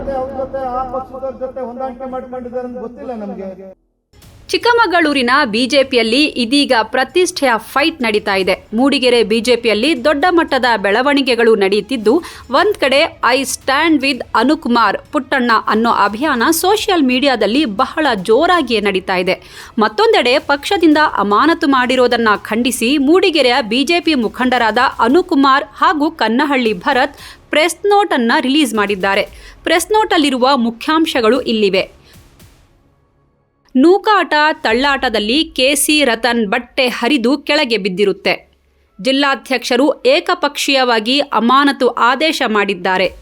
ಜೊತೆ ಅವ್ರ ಜೊತೆ ಆ ಪಕ್ಷದವ್ರ ಜೊತೆ ಹೊಂದಾಣಿಕೆ ಮಾಡ್ಕೊಂಡಿದ್ದಾರೆ ಅಂತ ಗೊತ್ತಿಲ್ಲ ನಮ್ಗೆ. ಚಿಕ್ಕಮಗಳೂರಿನ ಬಿಜೆಪಿಯಲ್ಲಿ ಇದೀಗ ಪ್ರತಿಷ್ಠೆಯ ಫೈಟ್ ನಡೀತಾ ಇದೆ. ಮೂಡಿಗೆರೆ ಬಿಜೆಪಿಯಲ್ಲಿ ದೊಡ್ಡ ಮಟ್ಟದ ಬೆಳವಣಿಗೆಗಳು ನಡೆಯುತ್ತಿದ್ದು, ಒಂದ್ ಕಡೆ I stand with Anukumar Puttanna ಅನ್ನೋ ಅಭಿಯಾನ ಸೋಷಿಯಲ್ ಮೀಡಿಯಾದಲ್ಲಿ ಬಹಳ ಜೋರಾಗಿಯೇ ನಡೀತಾ ಇದೆ. ಮತ್ತೊಂದೆಡೆ ಪಕ್ಷದಿಂದ ಅಮಾನತು ಮಾಡಿರೋದನ್ನ ಖಂಡಿಸಿ ಮೂಡಿಗೆರೆಯ ಬಿಜೆಪಿ ಮುಖಂಡರಾದ ಅನುಕುಮಾರ್ ಹಾಗೂ ಕನ್ನಹಳ್ಳಿ ಭರತ್ ಪ್ರೆಸ್ ನೋಟ್ ಅನ್ನ ರಿಲೀಸ್ ಮಾಡಿದ್ದಾರೆ. ಪ್ರೆಸ್ ನೋಟಲ್ಲಿರುವ ಮುಖ್ಯಾಂಶಗಳು ಇಲ್ಲಿವೆ. ನೂಕಾಟ ತಳ್ಳಾಟದಲ್ಲಿ ಕೆಸಿ ರತನ್ ಬಟ್ಟೆ ಹರಿದು ಕೆಳಗೆ ಬಿದ್ದಿರುತ್ತೆ. ಜಿಲ್ಲಾಧ್ಯಕ್ಷರು ಏಕಪಕ್ಷೀಯವಾಗಿ ಅಮಾನತು ಆದೇಶ ಮಾಡಿದ್ದಾರೆ.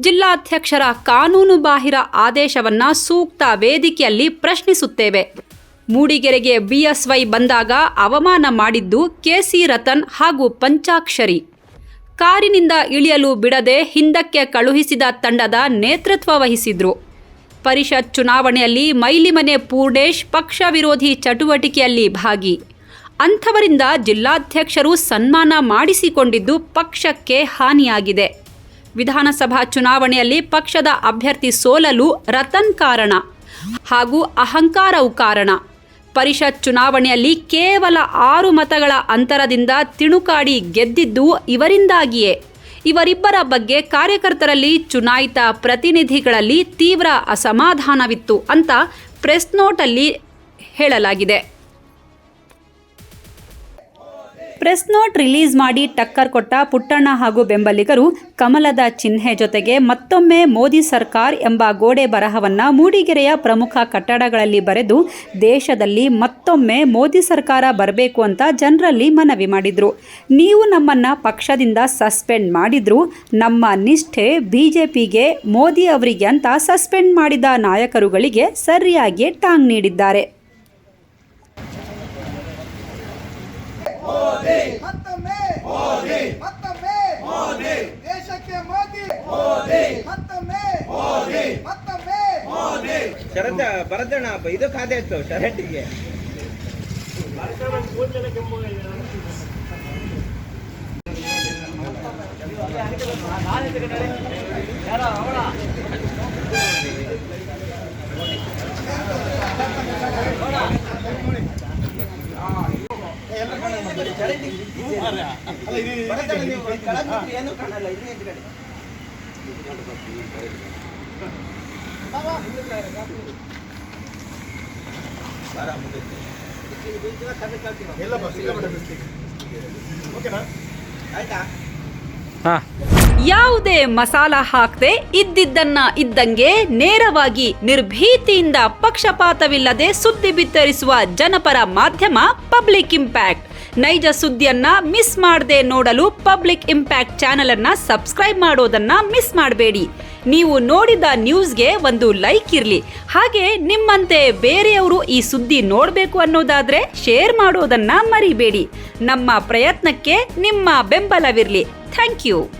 ಜಿಲ್ಲಾಧ್ಯಕ್ಷರ ಕಾನೂನುಬಾಹಿರ ಆದೇಶವನ್ನ ಸೂಕ್ತ ವೇದಿಕೆಯಲ್ಲಿ ಪ್ರಶ್ನಿಸುತ್ತೇವೆ. ಮೂಡಿಗೆರೆಗೆ ಬಿಎಸ್ವೈ ಬಂದಾಗ ಅವಮಾನ ಮಾಡಿದ್ದು ಕೆಸಿ ರತನ್ ಹಾಗೂ ಪಂಚಾಕ್ಷರಿ. ಕಾರಿನಿಂದ ಇಳಿಯಲು ಬಿಡದೆ ಹಿಂದಕ್ಕೆ ಕಳುಹಿಸಿದ ತಂಡದ ನೇತೃತ್ವ ವಹಿಸಿದ್ರು. ಪರಿಷತ್ ಚುನಾವಣೆಯಲ್ಲಿ ಮೈಲಿಮನೆ ಪೂರ್ಣೇಶ್ ಪಕ್ಷ ವಿರೋಧಿ ಚಟುವಟಿಕೆಯಲ್ಲಿ ಭಾಗಿ. ಅಂಥವರಿಂದ ಜಿಲ್ಲಾಧ್ಯಕ್ಷರು ಸನ್ಮಾನ ಮಾಡಿಸಿಕೊಂಡಿದ್ದು ಪಕ್ಷಕ್ಕೆ ಹಾನಿಯಾಗಿದೆ. ವಿಧಾನಸಭಾ ಚುನಾವಣೆಯಲ್ಲಿ ಪಕ್ಷದ ಅಭ್ಯರ್ಥಿ ಸೋಲಲು ರತನ್ ಕಾರಣ ಹಾಗೂ ಅಹಂಕಾರವು ಕಾರಣ. ಪರಿಷತ್ ಚುನಾವಣೆಯಲ್ಲಿ ಕೇವಲ ಆರು ಮತಗಳ ಅಂತರದಿಂದ ತಿಣುಕಾಡಿ ಗೆದ್ದಿದ್ದು ಇವರಿಂದಾಗಿಯೇ. ಇವರಿಬ್ಬರ ಬಗ್ಗೆ ಕಾರ್ಯಕರ್ತರಲ್ಲಿ ಚುನಾಯಿತ ಪ್ರತಿನಿಧಿಗಳಲ್ಲಿ ತೀವ್ರ ಅಸಮಾಧಾನವಿತ್ತು ಅಂತ ಪ್ರೆಸ್ ನೋಟಲ್ಲಿ ಹೇಳಲಾಗಿದೆ. ಪ್ರೆಸ್ ನೋಟ್ ರಿಲೀಸ್ ಮಾಡಿ ಟಕ್ಕರ್ ಕೊಟ್ಟ ಪುಟ್ಟಣ್ಣ ಹಾಗೂ ಬೆಂಬಲಿಗರು ಕಮಲದ ಚಿಹ್ನೆ ಜೊತೆಗೆ ಮತ್ತೊಮ್ಮೆ ಮೋದಿ ಸರ್ಕಾರ್ ಎಂಬ ಗೋಡೆ ಬರಹವನ್ನು ಮೂಡಿಗೆರೆಯ ಪ್ರಮುಖ ಕಟ್ಟಡಗಳಲ್ಲಿ ಬರೆದು ದೇಶದಲ್ಲಿ ಮತ್ತೊಮ್ಮೆ ಮೋದಿ ಸರ್ಕಾರ ಬರಬೇಕು ಅಂತ ಜನರಲ್ಲಿ ಮನವಿ ಮಾಡಿದರು. ನೀವು ನಮ್ಮನ್ನು ಪಕ್ಷದಿಂದ ಸಸ್ಪೆಂಡ್ ಮಾಡಿದ್ರು. ನಮ್ಮ ನಿಷ್ಠೆ ಬಿಜೆಪಿಗೆ, ಮೋದಿ ಅವರಿಗೆ ಅಂತ ಸಸ್ಪೆಂಡ್ ಮಾಡಿದ ನಾಯಕರುಗಳಿಗೆ ಸರಿಯಾಗಿ ಟಾಂಗ್ ನೀಡಿದ್ದಾರೆ. ಮತ್ತೊಮ್ಮೆ. ಮೋದಿ. ಮತ್ತೊಮ್ಮೆ. ಮೋದಿ. ದೇಶಕ್ಕೆ ಮೋದಿ. ಮೋದಿ. ಮತ್ತೊಮ್ಮೆ. ಮೋದಿ. ಮತ್ತೊಮ್ಮೆ. ಮೋದಿ. ಶರತ್ ಹಬ್ಬ ಇದು ಖಾತೆ ಇತ್ತು ಶರಟಿಗೆ ಭರತಣ್ಣ ನೀವು ಕೆಳಗೆ ನಿಂತ್ರೆ ಏನೂ ಕಾಣಲ್ಲ ಇಲ್ಲಿ ಓಕೆನಾ? ಆಯ್ತಾ ಯಾವುದೇ ಮಸಾಲ ಹಾಕದೆ ಇದ್ದಿದ್ದನ್ನ ಇದ್ದಂಗೆ ನೇರವಾಗಿ ನಿರ್ಭೀತಿಯಿಂದ ಪಕ್ಷಪಾತವಿಲ್ಲದೆ ಸುದ್ದಿ ಬಿತ್ತರಿಸುವ ಜನಪರ ಮಾಧ್ಯಮ ಪಬ್ಲಿಕ್ ಇಂಪ್ಯಾಕ್ಟ್. ನೈಜ ಸುದ್ದಿಯನ್ನ ಮಿಸ್ ಮಾಡದೆ ನೋಡಲು ಪಬ್ಲಿಕ್ ಇಂಪ್ಯಾಕ್ಟ್ ಚಾನೆಲ್ ಅನ್ನ ಸಬ್ಸ್ಕ್ರೈಬ್ ಮಾಡೋದನ್ನ ಮಿಸ್ ಮಾಡಬೇಡಿ. ನೀವು ನೋಡಿದ ನ್ಯೂಸ್ಗೆ ಒಂದು ಲೈಕ್ ಇರಲಿ. ಹಾಗೆ ನಿಮ್ಮಂತೆ ಬೇರೆಯವರು ಈ ಸುದ್ದಿ ನೋಡಬೇಕು ಅನ್ನೋದಾದ್ರೆ ಶೇರ್ ಮಾಡೋದನ್ನ ಮರಿಬೇಡಿ. ನಮ್ಮ ಪ್ರಯತ್ನಕ್ಕೆ ನಿಮ್ಮ ಬೆಂಬಲವಿರಲಿ. Thank you.